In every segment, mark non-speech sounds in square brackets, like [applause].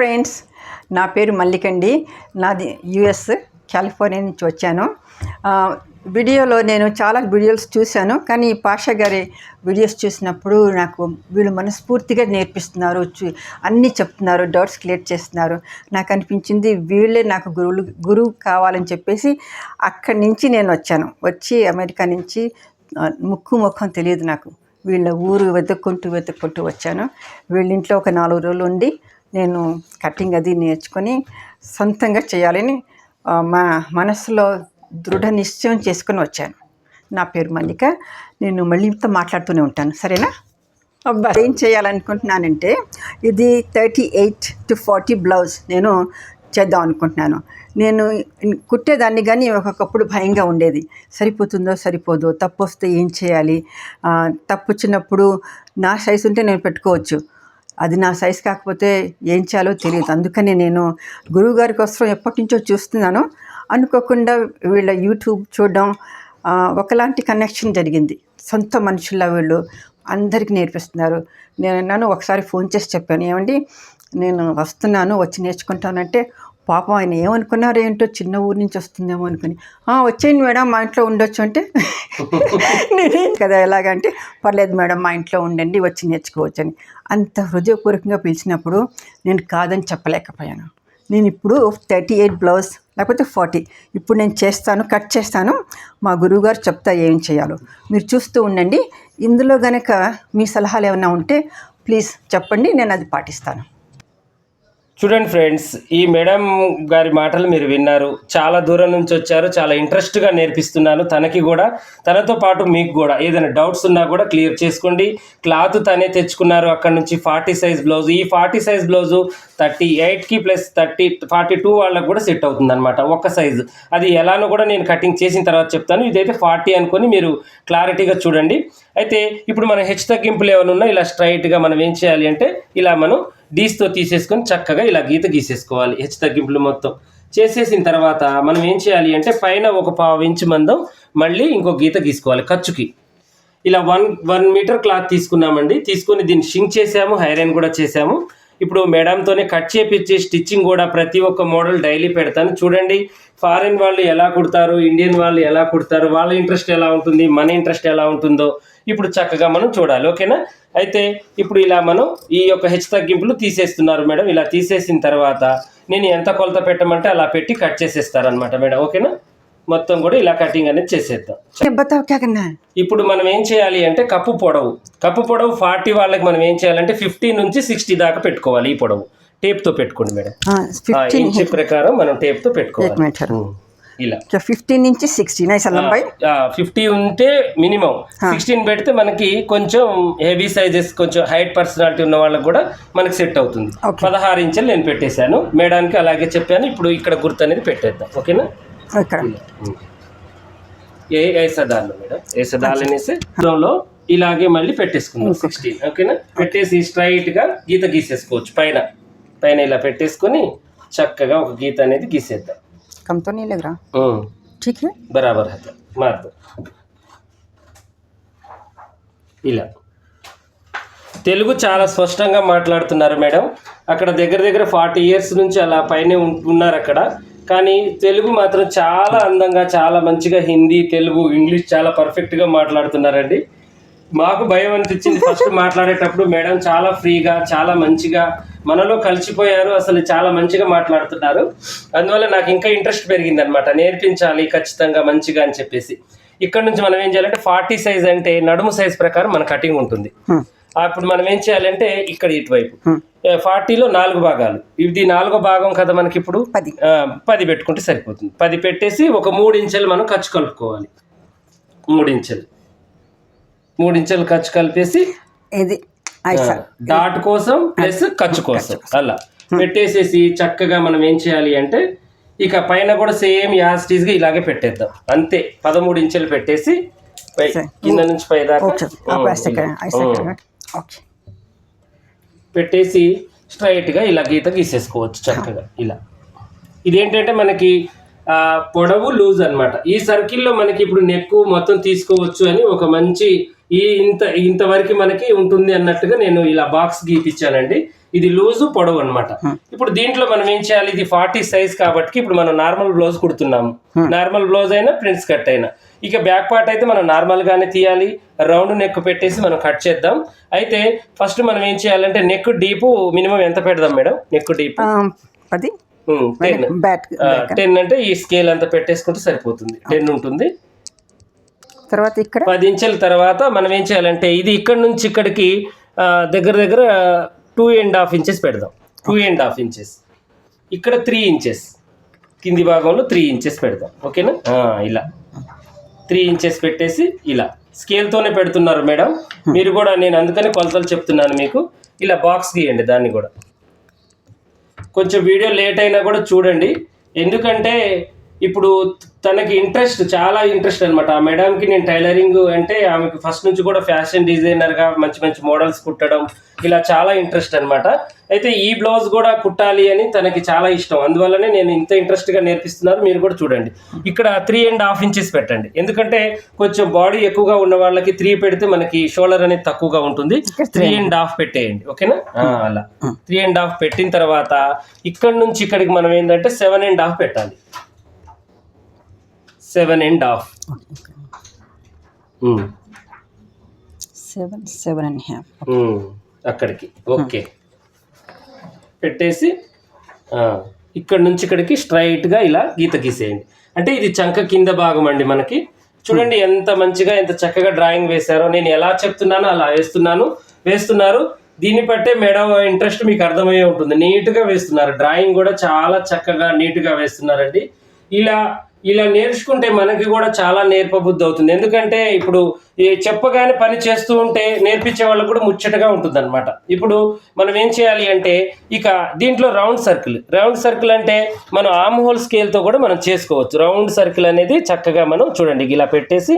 Friends నా పేరు మల్లికండి. నాది యుఎస్ కాలిఫోర్నియా నుంచి వచ్చాను. వీడియోలో నేను చాలా వీడియోస్ చూశాను. కానీ పాష పాషా గారి వీడియోస్ చూసినప్పుడు నాకు వీళ్ళు మనస్ఫూర్తిగా నేర్పిస్తున్నారు. అన్నీ చెప్తున్నారు డౌట్స్ క్లియర్ చేస్తున్నారు. నాకు అనిపించింది వీళ్ళే నాకు గురువులు గురువు కావాలని చెప్పేసి అక్కడి నుంచి నేను వచ్చాను. వచ్చి అమెరికా నుంచి ముక్కు ముఖం తెలియదు నాకు. వీళ్ళ ఊరు వెతుక్కుంటూ వెతుక్కుంటూ వచ్చాను. వీళ్ళ ఇంట్లో ఒక నాలుగు రోజులు ఉండి నేను కటింగ్ అది నేర్చుకొని సొంతంగా చేయాలని మా మనసులో దృఢ నిశ్చయం చేసుకొని వచ్చాను. నా పేరు మల్లిక. నేను మళ్ళీ మీతో మాట్లాడుతూనే ఉంటాను. సరేనా? అబ్బా. ఏం చేయాలనుకుంటున్నానంటే ఇది thirty eight to forty blouse నేను చేద్దాం అనుకుంటున్నాను. నేను కుట్టేదాన్ని కానీ ఒక్కొక్కప్పుడు భయంగా ఉండేది. సరిపోతుందో సరిపోదో తప్పు వస్తే ఏం చేయాలి? తప్పు వచ్చినప్పుడు నా సైజు ఉంటే నేను పెట్టుకోవచ్చు. అది నా సైజ్ కాకపోతే ఏం చేయాలో తెలియదు. అందుకనే నేను గురువుగారి కోసం ఎప్పటి నుంచో చూస్తున్నాను. అనుకోకుండా వీళ్ళ యూట్యూబ్ చూడడం ఒకలాంటి కనెక్షన్ జరిగింది. సొంత మనుషుల వీళ్ళు అందరికీ నేర్పిస్తున్నారు. నేను నన్ను ఒకసారి ఫోన్ చేసి చెప్పాను. ఏమండి నేను వస్తున్నాను వచ్చి నేర్చుకుంటానంటే పాపం ఆయన ఏమనుకున్నారో ఏంటో చిన్న ఊరి నుంచి వస్తుందేమో అనుకుని "ఆ, వచ్చేయండి మేడం మా ఇంట్లో ఉండొచ్చు అంటే [laughs] నేనేం కదా ఎలాగంటే పర్లేదు మేడం మా ఇంట్లో ఉండండి వచ్చి నేర్చుకోవచ్చు అని. అంత హృదయపూర్వకంగా పిలిచినప్పుడు నేను కాదని చెప్పలేకపోయాను. నేను ఇప్పుడు థర్టీ ఎయిట్ బ్లౌజ్ లేకపోతే ఫార్టీ ఇప్పుడు నేను చేస్తాను కట్ చేస్తాను మా గురువుగారు చెప్తా ఏం చేయాలో. మీరు చూస్తూ ఉండండి ఇందులో గనక మీ సలహాలు ఏమైనా ఉంటే ప్లీజ్ చెప్పండి నేను అది పాటిస్తాను. చూడండి ఫ్రెండ్స్ ఈ మేడం గారి మాటలు మీరు విన్నారు. చాలా దూరం నుంచి వచ్చారు. చాలా ఇంట్రెస్ట్గా నేర్పిస్తున్నాను. తనకి కూడా తనతో పాటు మీకు కూడా. ఏదైనా డౌట్స్ ఉన్నా కూడా క్లియర్ చేసుకోండి. క్లాత్ తనే తెచ్చుకున్నారు అక్కడ నుంచి. ఫార్టీ సైజ్ బ్లౌజ్ ఈ ఫార్టీ సైజ్ బ్లౌజు థర్టీ ఎయిట్కి ప్లస్ థర్టీ ఫార్టీ టూ వాళ్ళకు కూడా సెట్ అవుతుంది అనమాట ఒక్క సైజు అది ఎలానో కూడా నేను కటింగ్ చేసిన తర్వాత చెప్తాను. ఇదైతే ఫార్టీ అనుకొని మీరు క్లారిటీగా చూడండి. అయితే ఇప్పుడు మన హెచ్ తగ్గింపులు ఏమైనా ఉన్నా ఇలా స్ట్రైట్గా మనం ఏం చేయాలి అంటే ఇలా మనం డీస్తో తీసేసుకొని చక్కగా ఇలా గీత గీసేసుకోవాలి. హెచ్చు తగ్గింపులు మొత్తం. చేసేసిన తర్వాత మనం ఏం చేయాలి అంటే పైన ఒక పావు ఇంచు మందం మళ్ళీ ఇంకో గీత గీసుకోవాలి ఖర్చుకి. ఇలా వన్ వన్ మీటర్ క్లాత్ తీసుకున్నామండి. తీసుకొని దీన్ని షింక్ చేసాము హైరైన్ కూడా చేసాము. ఇప్పుడు మేడంతోనే కట్ చేపించి స్టిచ్చింగ్ కూడా ప్రతి ఒక్క మోడల్ డైలీ పెడతాను. చూడండి ఫారిన్ వాళ్ళు ఎలా కుడతారు ఇండియన్ వాళ్ళు ఎలా కుడతారు వాళ్ళ ఇంట్రెస్ట్ ఎలా ఉంటుంది మన ఇంట్రెస్ట్ ఎలా ఉంటుందో. ఇప్పుడు చక్కగా మనం చూడాలి ఓకేనా? అయితే ఇప్పుడు ఇలా మనం ఈ యొక్క హెచ్చు తగ్గింపులు తీసేస్తున్నారు మేడం. ఇలా తీసేసిన తర్వాత నేను ఎంత కొలత పెట్టమంటే అలా పెట్టి కట్ చేసేస్తారనమాట మేడం ఓకేనా? మొత్తం కూడా ఇలా కటింగ్ అనేది చేసేద్దాం. ఇప్పుడు మనం ఏం చేయాలి అంటే కప్పు పొడవు. కప్పు పొడవు ఫార్టీ వాళ్ళకి మనం ఏం చేయాలంటే ఫిఫ్టీ నుంచి సిక్స్టీ దాకా పెట్టుకోవాలి ఈ పొడవు. టేప్తో పెట్టుకోండి మేడం. ఇంచు ప్రకారం మనం టేప్తో పెట్టుకోవాలి. ఇలా. ఫిఫ్టీన్ నుంచి సిక్స్టీన్ ఫిఫ్టీ ఉంటే మినిమం. సిక్స్టీన్ పెడితే మనకి కొంచెం హెవీ సైజెస్ కొంచెం హైట్ పర్సనాలిటీ ఉన్న వాళ్ళకి కూడా మనకి సెట్ అవుతుంది. పదహారు ఇంచెలు నేను పెట్టేశాను. మేడానికి అలాగే చెప్పాను. ఇప్పుడు ఇక్కడ గుర్తు అనేది పెట్టేద్దాం. ఓకేనా? ఏ ఏసదాలు మేడం? ఏసదాలు అనేసి లో ఇలాగే మళ్ళీ పెట్టేసుకుందాం సిక్స్టీన్ ఓకేనా? పెట్టేసి స్ట్రైట్గా గీత గీసేసుకోవచ్చు. పైన. పైన ఇలా పెట్టేసుకొని చక్కగా ఒక గీత అనేది గీసేద్దాం. कम तो नहीं लग रहा ఉమ్, ठीक है బరాబర్ హత మార్పు ఇలా తెలుగు చాలా స్పష్టంగా మాట్లాడుతున్నారు మేడం అక్కడ దగ్గర దగ్గర ఫార్టీ ఇయర్స్ నుంచి అలా పైనే ఉం- ఉన్నారు అక్కడ కానీ తెలుగు మాత్రం చాలా అందంగా చాలా మంచిగా హిందీ తెలుగు ఇంగ్లీష్ చాలా పర్ఫెక్ట్గా మాట్లాడుతున్నారండి మాకు భయం అనిపించింది ఫస్ట్ మాట్లాడేటప్పుడు మేడం చాలా ఫ్రీగా చాలా మంచిగా మనలో కలిసిపోయారు అసలు చాలా మంచిగా మాట్లాడుతున్నారు. అందువల్ల నాకు ఇంకా ఇంట్రెస్ట్ పెరిగింది అనమాట నేర్పించాలి ఖచ్చితంగా మంచిగా అని చెప్పేసి. ఇక్కడ నుంచి మనం ఏం చేయాలంటే ఫార్టీ సైజ్ అంటే నడుము సైజ్ ప్రకారం మన కటింగ్ ఉంటుంది. అప్పుడు మనం ఏం చేయాలంటే ఇక్కడ ఇటువైపు. ఫార్టీలో నాలుగు భాగాలు. ఇది నాలుగో భాగం కదా మనకి ఇప్పుడు? పది పెట్టుకుంటే సరిపోతుంది. పది పెట్టేసి ఒక మూడు ఇంచెలు మనం ఖర్చు కలుపుకోవాలి. మూడు ఇంచెలు. మూడు ఇంచెలు ఖర్చు కలిపేసి ఇది డాట్ కోసం ప్లస్ ఖర్చు కోసం. అలా. పెట్టేసేసి చక్కగా మనం ఏం చేయాలి అంటే ఇక పైన కూడా సేమ్ యాస్టీస్గా ఇలాగే పెట్టేద్దాం. అంతే. పదమూడు ఇంచులు పెట్టేసి కింద నుంచి పై పెట్టేసి పెట్టేసి స్ట్రైట్గా ఇలా గీత గీసేసుకోవచ్చు చక్కగా. ఇలా. ఇదేంటంటే మనకి పొడవు లూజ్ అనమాట ఈ సర్కిల్లో మనకి ఇప్పుడు నెక్ మొత్తం తీసుకోవచ్చు అని ఒక మంచి ఈ ఇంత ఇంతవరకు మనకి ఉంటుంది అన్నట్టుగా నేను ఇలా బాక్స్ గీపిచ్చానండి ఇది లూజు పొడవు అన్నమాట. ఇప్పుడు దీంట్లో మనం ఏం చేయాలి? ఇది ఫార్టీ సైజ్ కాబట్టి ఇప్పుడు మనం నార్మల్ బ్లౌజ్ కుడుతున్నాము నార్మల్ బ్లౌజ్ అయినా ప్రిన్స్ కట్ అయినా. ఇక బ్యాక్ పార్ట్ అయితే మనం నార్మల్ గానే తీయాలి. రౌండ్ నెక్ పెట్టేసి మనం కట్ చేద్దాం. అయితే ఫస్ట్ మనం ఏం చేయాలంటే నెక్ డీపు మినిమం ఎంత పెడదాం madam? Neck deep? Ten. Ten అంటే ఈ స్కేల్ అంతా పెట్టేసుకుంటే సరిపోతుంది. టెన్ ఉంటుంది. తర్వాత ఇక్కడ? పది ఇంచుల తర్వాత మనం ఏం చేయాలంటే ఇది ఇక్కడ నుంచి ఇక్కడికి దగ్గర దగ్గర టూ అండ్ హాఫ్ ఇంచెస్ పెడదాం. టూ అండ్ హాఫ్ ఇంచెస్ ఇక్కడ త్రీ ఇంచెస్ కింది భాగంలో త్రీ ఇంచెస్ పెడదాం. ఓకేనా? ఇలా. త్రీ ఇంచెస్ పెట్టేసి ఇలా. స్కేల్తోనే పెడుతున్నారు మేడం. మీరు కూడా నేను అందుకని కొలతలు చెప్తున్నాను మీకు. ఇలా బాక్స్ గీయండి దాన్ని కూడా. కొంచెం వీడియో లేట్ అయినా కూడా చూడండి. ఎందుకంటే ఇప్పుడు తనకి ఇంట్రెస్ట్ చాలా ఇంట్రెస్ట్ అనమాట ఆ మేడంకి నేను టైలరింగ్ అంటే ఆమెకి ఫస్ట్ నుంచి కూడా ఫ్యాషన్ డిజైనర్గా మంచి మంచి మోడల్స్ కుట్టడం ఇలా చాలా ఇంట్రెస్ట్ అన్నమాట. అయితే ఈ బ్లౌజ్ కూడా కుట్టాలి అని తనకి చాలా ఇష్టం. అందువల్లనే నేను ఇంత ఇంట్రెస్ట్గా నేర్పిస్తున్నారు. మీరు కూడా చూడండి. ఇక్కడ త్రీ అండ్ హాఫ్ ఇంచెస్ పెట్టండి. ఎందుకంటే కొంచెం బాడీ ఎక్కువగా ఉన్న వాళ్ళకి త్రీ పెడితే మనకి షోల్డర్ అనేది తక్కువగా ఉంటుంది. Three and. హాఫ్ పెట్టేయండి. ఓకేనా? అలా. త్రీ అండ్ హాఫ్ పెట్టిన తర్వాత ఇక్కడ నుంచి ఇక్కడికి మనం ఏంటంటే సెవెన్ అండ్ హాఫ్ పెట్టాలి. Seven and half. Seven seven and half అక్కడికి. ఓకే. పెట్టేసి ఇక్కడ నుంచి ఇక్కడికి స్ట్రైట్గా ఇలా గీత గీసేయండి. అంటే ఇది చంక కింద భాగం అండి మనకి. చూడండి ఎంత మంచిగా ఎంత చక్కగా డ్రాయింగ్ వేశారో. నేను ఎలా చెప్తున్నానో అలా వేస్తున్నాను. వేస్తున్నారు. దీన్ని బట్టే మేడం ఇంట్రెస్ట్ మీకు అర్థమయ్యే ఉంటుంది. నీట్గా వేస్తున్నారు. డ్రాయింగ్ కూడా చాలా చక్కగా నీట్గా వేస్తున్నారండి. ఇలా ఇలా నేర్చుకుంటే మనకి కూడా చాలా నేర్పబుద్ధి అవుతుంది. ఎందుకంటే ఇప్పుడు ఈ చెప్పగానే పని చేస్తూ ఉంటే నేర్పించే వాళ్ళకు కూడా ముచ్చటగా ఉంటుంది అనమాట ఇప్పుడు మనం ఏం చేయాలి అంటే ఇక దీంట్లో రౌండ్ సర్కిల్. రౌండ్ సర్కిల్ అంటే మనం ఆమ్ హోల్ స్కేల్తో కూడా మనం చేసుకోవచ్చు. రౌండ్ సర్కిల్ అనేది చక్కగా మనం చూడండి ఇలా పెట్టేసి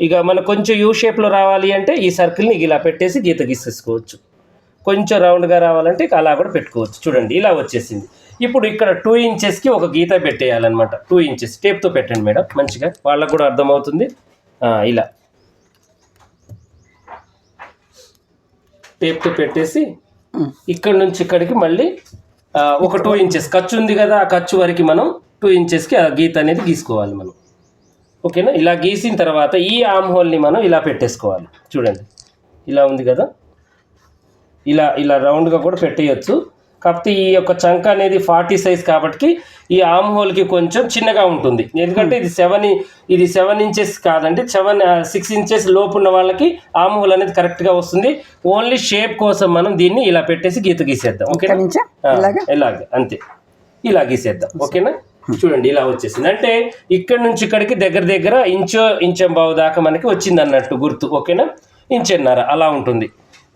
ఇక మనకు కొంచెం యూ షేప్లో రావాలి అంటే ఈ సర్కిల్ని ఇలా పెట్టేసి గీత గీసేసుకోవచ్చు. కొంచెం రౌండ్గా రావాలంటే ఇక అలా కూడా పెట్టుకోవచ్చు. చూడండి ఇలా వచ్చేసింది. ఇప్పుడు ఇక్కడ టూ ఇంచెస్కి ఒక గీత పెట్టేయాలన్నమాట. టూ ఇంచెస్ టేప్తో పెట్టండి మేడం మంచిగా. వాళ్ళకు కూడా అర్థమవుతుంది. ఇలా. టేప్తో పెట్టేసి ఇక్కడ నుంచి ఇక్కడికి మళ్ళీ ఒక టూ ఇంచెస్ ఖర్చు ఉంది కదా ఆ ఖర్చు వరకు మనం టూ ఇంచెస్కి ఆ గీత అనేది గీసుకోవాలి మనం. ఓకేనా? ఇలా గీసిన తర్వాత ఈ ఆమ్ హోల్ని మనం ఇలా పెట్టేసుకోవాలి. చూడండి. ఇలా ఉంది కదా? ఇలా ఇలా రౌండ్గా కూడా పెట్టేయచ్చు. కాకపోతే ఈ యొక్క చంక అనేది ఫార్టీ సైజ్ కాబట్టి ఈ ఆమ్ హోల్కి కొంచెం చిన్నగా ఉంటుంది. ఎందుకంటే ఇది సెవెన్ ఇది సెవెన్ ఇంచెస్ కాదండి. సెవెన్ సిక్స్ ఇంచెస్ లోపు ఉన్న వాళ్ళకి ఆమ్ హోల్ అనేది కరెక్ట్గా వస్తుంది. ఓన్లీ షేప్ కోసం మనం దీన్ని ఇలా పెట్టేసి గీత గీసేద్దాం. ఓకేనా? ఇలాగే? అంతే. ఇలా గీసేద్దాం. ఓకేనా? చూడండి ఇలా వచ్చేసింది. అంటే ఇక్కడ నుంచి ఇక్కడికి దగ్గర దగ్గర ఇంచో ఇంచెం బావు దాకా మనకి వచ్చింది అన్నట్టు గుర్తు. ఓకేనా? ఇంచెన్నర అలా ఉంటుంది.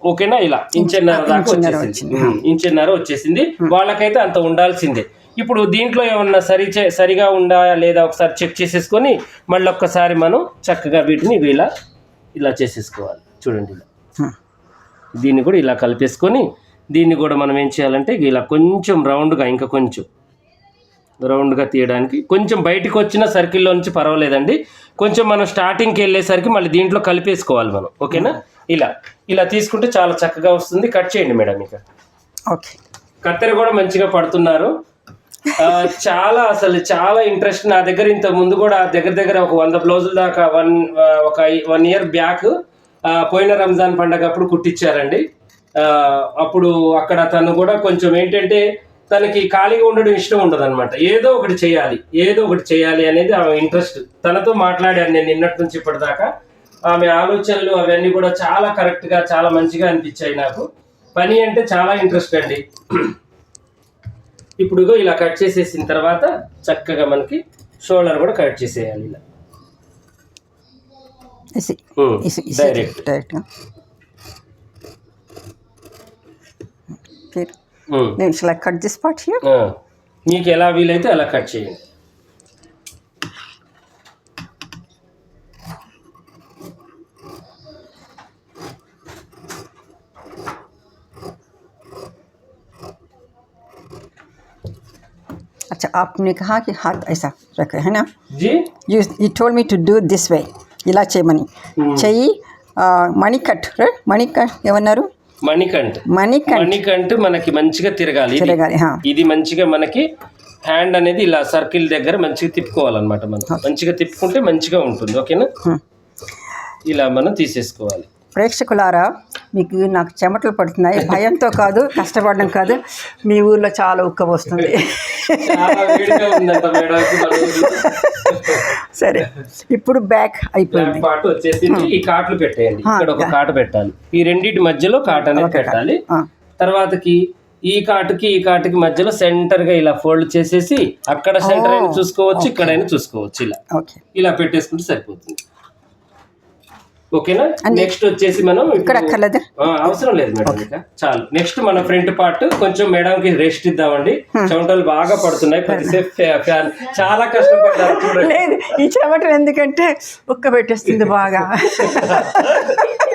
ఓకేనా? ఇలా. ఇంచెన్నర దాకా ఇంచెన్నర వచ్చేసింది. ఇంచెన్నర వచ్చేసింది. వాళ్ళకైతే అంత ఉండాల్సిందే. ఇప్పుడు దీంట్లో ఏమన్నా సరి సరిగా ఉందా లేదా ఒకసారి చెక్ చేసేసుకొని మళ్ళీ ఒక్కసారి మనం చక్కగా వీటిని ఇవి ఇలా ఇలా చేసేసుకోవాలి. చూడండి ఇలా. దీన్ని కూడా ఇలా కలిపేసుకొని దీన్ని కూడా మనం ఏం చేయాలంటే ఇలా కొంచెం రౌండ్గా ఇంకా కొంచెం రౌండ్గా తీయడానికి కొంచెం బయటికి వచ్చిన సర్కిల్లో నుంచి పర్వాలేదండి. కొంచెం మనం స్టార్టింగ్కి వెళ్ళేసరికి మళ్ళీ దీంట్లో కలిపేసుకోవాలి మనం. ఓకేనా? ఇలా ఇలా తీసుకుంటే చాలా చక్కగా వస్తుంది. కట్ చేయండి మేడం ఇక. ఓకే. కత్తెర కూడా మంచిగా పడుతున్నారు. ఆ, చాలా అసలు చాలా ఇంట్రెస్ట్ నా దగ్గర ఇంత ముందు కూడా దగ్గర దగ్గర ఒక వంద బ్లౌజుల దాకా వన్ ఆ, ఒక వన్ ఇయర్ బ్యాక్ పోయిన రంజాన్ పండగ అప్పుడు కుట్టించారండి ఆ, అప్పుడు అక్కడ తను కూడా కొంచెం ఏంటంటే తనకి ఖాళీగా ఉండడం ఇష్టం ఉండదు అనమాట ఏదో ఒకటి చేయాలి ఏదో ఒకటి చేయాలి అనేది ఆమె ఇంట్రెస్ట్. తనతో మాట్లాడాను నేను నిన్నటి నుంచి ఇప్పటిదాకా. ఆమె ఆలోచనలు అవన్నీ కూడా చాలా కరెక్ట్గా చాలా మంచిగా అనిపించాయి నాకు. పని అంటే చాలా ఇంట్రెస్ట్ అండి. ఇప్పుడు ఇలా కట్ చేసేసిన తర్వాత చక్కగా మనకి షోల్డర్ కూడా కట్ చేసేయాలి ఇలా. డైరెక్ట్ డైరెక్ట్గా ఓకే ఉమ్, నేను కట్ దిస్ పార్ట్ హియర్ ఆ. మీకు ఎలా వీలైతే అలా కట్ చేయండి. अच्छा आपने कहा कि हाथ ऐसा रखे है ना G you you told me to do this way ఇలా చేయమని చెయ్యి మణి కట్ మణి కట్ ఏమన్నారు మణికంట్ మణికంఠ్ మణికంట్ మనకి మంచిగా తిరగాలి ఇది. తిరగాలి హా. ఇది మంచిగా మనకి హ్యాండ్ అనేది ఇలా సర్కిల్ దగ్గర మంచిగా తిప్పుకోవాలన్నమాట మనం మంచిగా తిప్పుకుంటే మంచిగా ఉంటుంది ఓకేనా హ్మ్. ఇలా మనం తీసేసుకోవాలి ప్రేక్షకులారా మీకు నాకు చెమటలు పడుతున్నాయి. భయంతో కాదు కష్టపడడం కాదు. మీ ఊర్లో చాలా ఉక్క వస్తుంది. సరే ఇప్పుడు బ్యాక్ అయిపోయింది. పార్ట్ వచ్చేసి ఈ కాట్లు పెట్టేయండి. ఇక్కడ ఒక కాటు పెట్టాలి. ఈ రెండింటి మధ్యలో కాట్ అనేది పెట్టాలి. తర్వాతకి ఈ కాటుకి ఈ కాటుకి మధ్యలో సెంటర్గా ఇలా ఫోల్డ్ చేసేసి అక్కడ సెంటర్ అయినా చూసుకోవచ్చు ఇక్కడైనా చూసుకోవచ్చు. ఇలా. ఇలా పెట్టేసుకుంటే సరిపోతుంది. ఓకేనా? నెక్స్ట్ వచ్చేసి మనం ఇక్కడ అక్కర్లేదు? అవసరం లేదు మేడం ఇంకా. చాలు. నెక్స్ట్ మన ఫ్రంట్ పార్ట్ కొంచెం మేడం కి రెస్ట్ ఇద్దామండి చెమటలు బాగా పడుతున్నాయి. ఫ్యా- ఫ్యాన్ చాలా కష్టపడ్డారు లేదు ఈ చెమటలు ఎందుకంటే ఉక్క పెట్టేస్తుంది బాగా. [laughs]